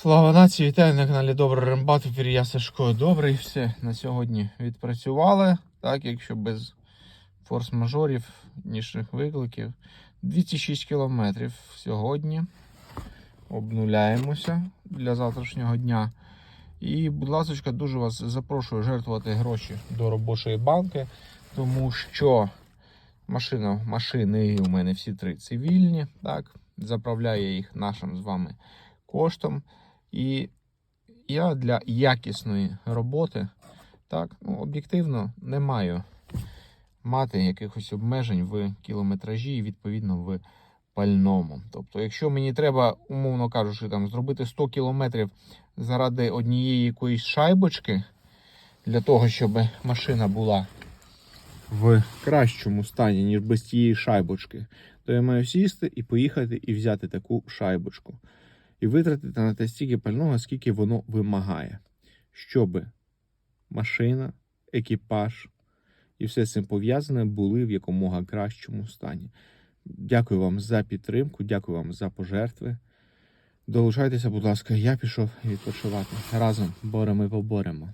Слава нації, вітаю на каналі Добрий Рембат. Ефірі я Сашко Добрий. Все на сьогодні відпрацювали. Так, якщо без форс-мажорів, нічних викликів. 206 кілометрів сьогодні. Обнуляємося для завтрашнього дня. І, будь ласка, дуже вас запрошую жертвувати гроші до робочої банки, тому що машина, машини у мене всі три цивільні. Так, заправляю їх нашим з вами коштом. І я для якісної роботи, так, ну, об'єктивно не маю мати якихось обмежень в кілометражі і відповідно в пальному. Тобто, якщо мені треба, умовно кажучи, там, зробити 100 кілометрів заради однієї якоїсь шайбочки, для того, щоб машина була в кращому стані, ніж без тієї шайбочки, то я маю сісти і поїхати і взяти таку шайбочку і витратити на те стільки пального, скільки воно вимагає, щоб машина, екіпаж і все з цим пов'язане були в якомога кращому стані. Дякую вам за підтримку, дякую вам за пожертви. Долучайтеся, будь ласка, я пішов відпочивати. Разом боремо і поборемо.